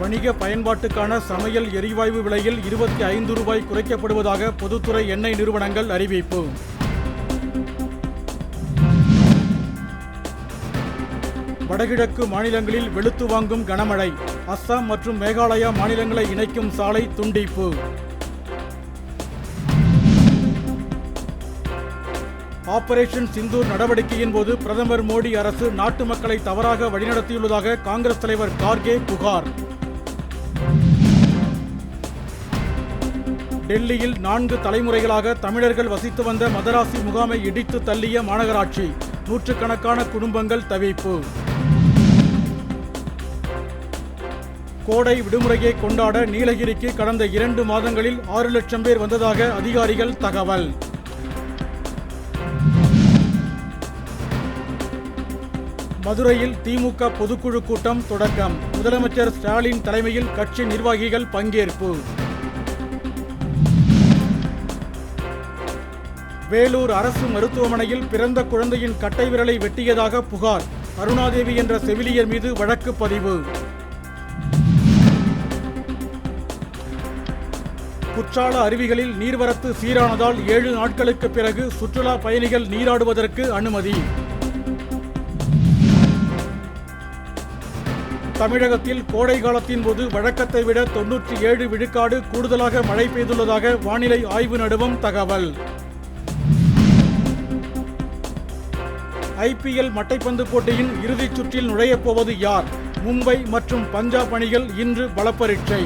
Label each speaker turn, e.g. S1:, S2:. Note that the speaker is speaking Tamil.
S1: வணிக பயன்பாட்டுக்கான சமையல் எரிவாயு விலையில் இருபத்தி ஐந்து ரூபாய் குறைக்கப்படுவதாக பொதுத்துறை எண்ணெய் நிறுவனங்கள் அறிவிப்பு. வடகிழக்கு மாநிலங்களில் வெளுத்து வாங்கும் கனமழை அஸ்ஸாம் மற்றும் மேகாலயா மாநிலங்களை இணைக்கும் சாலை துண்டிப்பு. ஆபரேஷன் சிந்தூர் நடவடிக்கையின் போது பிரதமர் மோடி அரசு நாட்டு மக்களை தவறாக வழிநடத்தியுள்ளதாக காங்கிரஸ் தலைவர் கார்கே புகார். டெல்லியில் நான்கு தலைமுறைகளாக தமிழர்கள் வசித்து வந்த மதராசி முகாமை இடித்து தள்ளிய மாநகராட்சி. நூற்றுக்கணக்கான குடும்பங்கள் தவிப்பு. கோடை விடுமுறையை கொண்டாட நீலகிரிக்கு கடந்த இரண்டு மாதங்களில் ஆறு லட்சம் பேர் வந்ததாக அதிகாரிகள் தகவல். மதுரையில் திமுக பொதுக்குழு கூட்டம் தொடக்கம். முதலமைச்சர் ஸ்டாலின் தலைமையில் கட்சி நிர்வாகிகள் பங்கேற்பு. வேலூர் அரசு மருத்துவமனையில் பிறந்த குழந்தையின் கட்டை விரலை வெட்டியதாக புகார். அருணாதேவி என்ற செவிலியர் மீது வழக்கு பதிவு. குற்றால அருவிகளில் நீர்வரத்து சீரானதால் ஏழு நாட்களுக்கு பிறகு சுற்றுலா பயணிகள் நீராடுவதற்கு அனுமதி. தமிழகத்தில் கோடை காலத்தின் போது வழக்கத்தை விட தொன்னூற்றி ஏழு விழுக்காடு கூடுதலாக மழை பெய்துள்ளதாக வானிலை ஆய்வு நடுவம் தகவல். ஐபிஎல் மட்டைப்பந்து போட்டியின் இறுதிச் சுற்றில் நுழையப் போவது யார்? மும்பை மற்றும் பஞ்சாப் அணிகள் இன்று பலப்பரீட்சை.